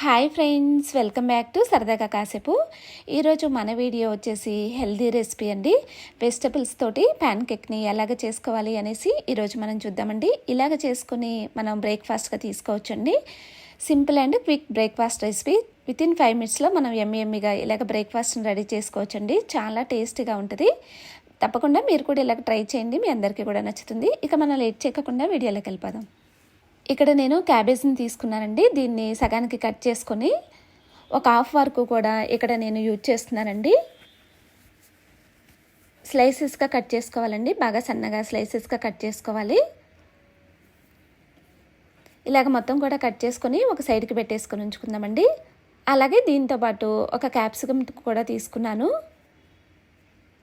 Hi friends welcome back to సరదాగా కాసేపు ఈరోజు మన వీడియో వచ్చేసి హెల్దీ రెసిపీ అండి. వెజిటబుల్స్ తోటి ప్యాన్ కేక్ని ఎలాగ చేసుకోవాలి అనేసి ఈరోజు మనం చూద్దామండి. ఇలాగ చేసుకుని మనం బ్రేక్ఫాస్ట్గా తీసుకోవచ్చండి. Simple and quick breakfast recipe within five మినిట్స్లో మనం ఎమ్మి ఎమ్మిగా ఇలాగ బ్రేక్ఫాస్ట్ని రెడీ చేసుకోవచ్చండి. చాలా టేస్టీగా ఉంటుంది. తప్పకుండా మీరు కూడా ఇలాగ ట్రై చేయండి. మీ అందరికీ కూడా నచ్చుతుంది. ఇక మనం లేట్ చేయకుండా వీడియోలోకి వెళ్ళిపోదాం. ఇక్కడ నేను క్యాబేజ్ని తీసుకున్నానండి. దీన్ని సగానికి కట్ చేసుకొని ఒక హాఫ్ వరకు కూడా ఇక్కడ నేను యూజ్ చేస్తున్నానండి. స్లైసెస్గా కట్ చేసుకోవాలండి. బాగా సన్నగా స్లైసెస్గా కట్ చేసుకోవాలి. ఇలాగ మొత్తం కూడా కట్ చేసుకొని ఒక సైడ్కి పెట్టేసుకొని ఉంచుకుందామండి. అలాగే దీంతో పాటు ఒక క్యాప్సికమ్ కూడా తీసుకున్నాను.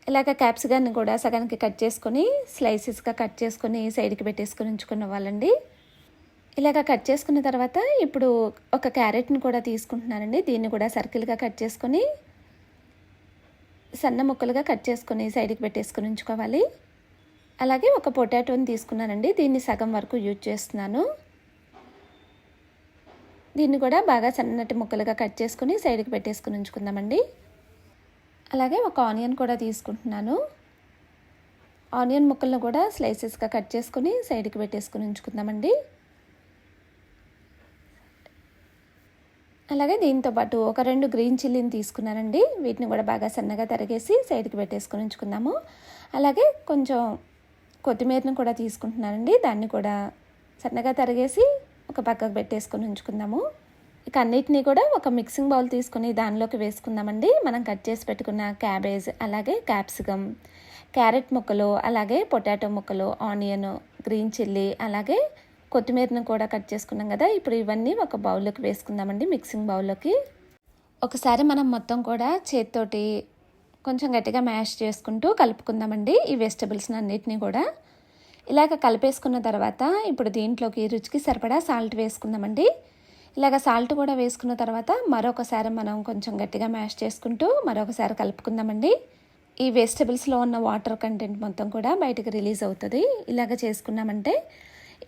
ఇలాగ క్యాప్సికాన్ని కూడా సగానికి కట్ చేసుకొని స్లైసెస్గా కట్ చేసుకొని సైడ్కి పెట్టేసుకొని ఉంచుకున్న వాళ్ళండి. ఇలాగ కట్ చేసుకున్న తర్వాత ఇప్పుడు ఒక క్యారెట్ని కూడా తీసుకుంటున్నానండి. దీన్ని కూడా సర్కిల్గా కట్ చేసుకొని సన్న ముక్కలుగా కట్ చేసుకొని సైడ్కి పెట్టేసుకొని ఉంచుకోవాలి. అలాగే ఒక పొటాటోని తీసుకున్నానండి. దీన్ని సగం వరకు యూజ్ చేస్తున్నాను. దీన్ని కూడా బాగా సన్నటి ముక్కలుగా కట్ చేసుకొని సైడ్కి పెట్టేసుకుని ఉంచుకుందామండి. అలాగే ఒక ఆనియన్ కూడా తీసుకుంటున్నాను. ఆనియన్ ముక్కలను కూడా స్లైసెస్గా కట్ చేసుకొని సైడ్కి పెట్టేసుకుని ఉంచుకుందామండి. అలాగే దీంతో పాటు ఒక రెండు గ్రీన్ చిల్లీని తీసుకున్నానండి. వీటిని కూడా బాగా సన్నగా తరిగేసి సైడ్కి పెట్టేసుకొని ఉంచుకుందాము. అలాగే కొంచెం కొత్తిమీరను కూడా తీసుకుంటున్నానండి. దాన్ని కూడా సన్నగా తరిగేసి ఒక పక్కకు పెట్టేసుకొని ఉంచుకుందాము. ఇక అన్నిటినీ కూడా ఒక మిక్సింగ్ బౌల్ తీసుకుని దానిలోకి వేసుకుందామండి. మనం కట్ చేసి పెట్టుకున్న క్యాబేజ్ అలాగే క్యాప్సికమ్ క్యారెట్ ముక్కలు అలాగే పొటాటో ముక్కలు ఆనియన్ గ్రీన్ చిల్లీ అలాగే కొత్తిమీరను కూడా కట్ చేసుకున్నాం కదా. ఇప్పుడు ఇవన్నీ ఒక బౌల్లోకి వేసుకుందామండి మిక్సింగ్ బౌల్లోకి. ఒకసారి మనం మొత్తం కూడా చేతితోటి కొంచెం గట్టిగా మ్యాష్ చేసుకుంటూ కలుపుకుందామండి ఈ వెజిటబుల్స్ని అన్నిటినీ కూడా. ఇలాగ కలిపేసుకున్న తర్వాత ఇప్పుడు దీంట్లోకి రుచికి సరిపడా సాల్ట్ వేసుకుందామండి. ఇలాగ సాల్ట్ కూడా వేసుకున్న తర్వాత మరొకసారి మనం కొంచెం గట్టిగా మ్యాష్ చేసుకుంటూ మరొకసారి కలుపుకుందామండి. ఈ వెజిటబుల్స్లో ఉన్న వాటర్ కంటెంట్ మొత్తం కూడా బయటకు రిలీజ్ అవుతుంది. ఇలాగ చేసుకున్నామంటే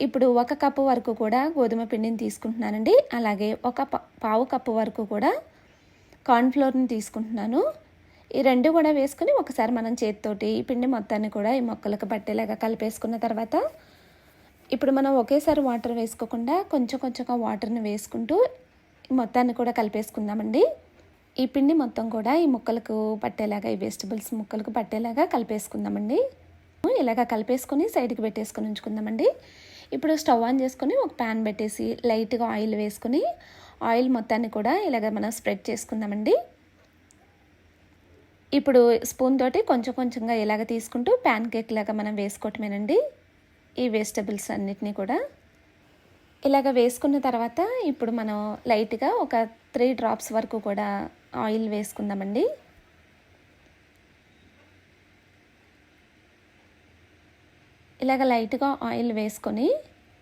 ఇప్పుడు ఒక కప్పు వరకు కూడా గోధుమ పిండిని తీసుకుంటున్నానండి. అలాగే ఒక పావు కప్పు వరకు కూడా కార్న్ఫ్లోర్ని తీసుకుంటున్నాను. ఈ రెండు కూడా వేసుకుని ఒకసారి మనం చేతితోటి ఈ పిండి మొత్తాన్ని కూడా ఈ మొక్కలకు పట్టేలాగా కలిపేసుకున్న తర్వాత ఇప్పుడు మనం ఒకేసారి వాటర్ వేసుకోకుండా కొంచెం కొంచెంగా వాటర్ని వేసుకుంటూ మొత్తాన్ని కూడా కలిపేసుకుందామండి. ఈ పిండి మొత్తం కూడా ఈ ముక్కలకు పట్టేలాగా ఈ వెజిటబుల్స్ ముక్కలకు పట్టేలాగా కలిపేసుకుందామండి. ఇలాగ కలిపేసుకొని సైడ్కి పెట్టేసుకొని ఉంచుకుందామండి. ఇప్పుడు స్టవ్ ఆన్ చేసుకొని ఒక ప్యాన్ పెట్టేసి లైట్గా ఆయిల్ వేసుకొని ఆయిల్ మొత్తాన్ని కూడా ఇలాగ మనం స్ప్రెడ్ చేసుకుందామండి. ఇప్పుడు స్పూన్ తోటి కొంచెం కొంచెంగా ఇలాగ తీసుకుంటూ ప్యాన్ కేక్ లాగా మనం వేసుకోవటమేనండి. ఈ వెజిటబుల్స్ అన్నిటినీ కూడా. ఇలాగ వేసుకున్న తర్వాత ఇప్పుడు మనం లైట్గా ఒక త్రీ డ్రాప్స్ వరకు కూడా ఆయిల్ వేసుకుందామండి. ఇలాగ లైట్గా ఆయిల్ వేసుకొని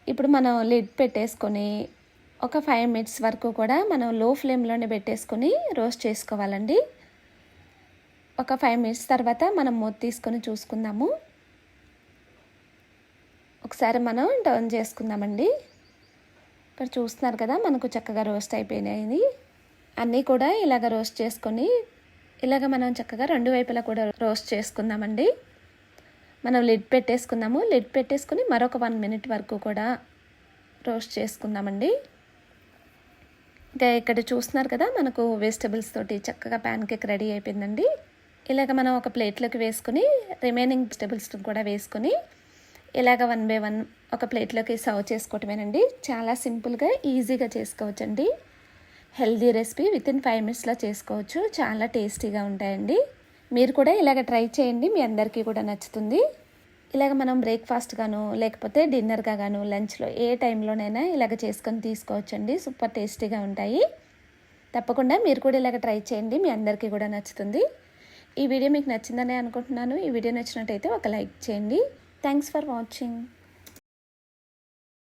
ఇప్పుడు మనం లిడ్ పెట్టేసుకొని ఒక ఫైవ్ మినిట్స్ వరకు కూడా మనం లో ఫ్లేమ్లోనే పెట్టేసుకొని రోస్ట్ చేసుకోవాలండి. ఒక ఫైవ్ మినిట్స్ తర్వాత మనం మూత తీసుకొని చూసుకుందాము. ఒకసారి మనం టర్న్ చేసుకుందామండి. ఇక్కడ చూస్తున్నారు కదా మనకు చక్కగా రోస్ట్ అయిపోయినాయి. అన్నీ కూడా ఇలాగ రోస్ట్ చేసుకొని ఇలాగ మనం చక్కగా రెండు వైపులా కూడా రోస్ట్ చేసుకుందామండి. మనం లిడ్ పెట్టేసుకుందాము. లిడ్ పెట్టేసుకుని మరొక వన్ మినిట్ వరకు కూడా రోస్ట్ చేసుకుందామండి. ఇంకా ఇక్కడ చూస్తున్నారు కదా మనకు వెజిటబుల్స్ తోటి చక్కగా ప్యాన్ కేక్ రెడీ అయిపోయిందండి. ఇలాగ మనం ఒక ప్లేట్లోకి వేసుకుని రిమైనింగ్ వెజిటబుల్స్ కూడా వేసుకొని ఇలాగ వన్ బై వన్ ఒక ప్లేట్లోకి సర్వ్ చేసుకోవటమేనండి. చాలా సింపుల్గా ఈజీగా చేసుకోవచ్చండి. Healthy recipe with in five మినిట్స్లో చేసుకోవచ్చు. చాలా టేస్టీగా ఉంటాయండి. మీరు కూడా ఇలాగ ట్రై చేయండి. మీ అందరికీ కూడా నచ్చుతుంది. ఇలాగ మనం బ్రేక్ఫాస్ట్ గాను లేకపోతే డిన్నర్గా గాను లంచ్లో ఏ టైంలోనైనా ఇలాగ చేసుకొని తీసుకోవచ్చండి. సూపర్ టేస్టీగా ఉంటాయి. తప్పకుండా మీరు కూడా ఇలాగ ట్రై చేయండి. మీ అందరికీ కూడా నచ్చుతుంది. ఈ వీడియో మీకు నచ్చిందనే అనుకుంటున్నాను. ఈ వీడియో నచ్చినట్టయితే ఒక లైక్ చేయండి. Thanks for watching.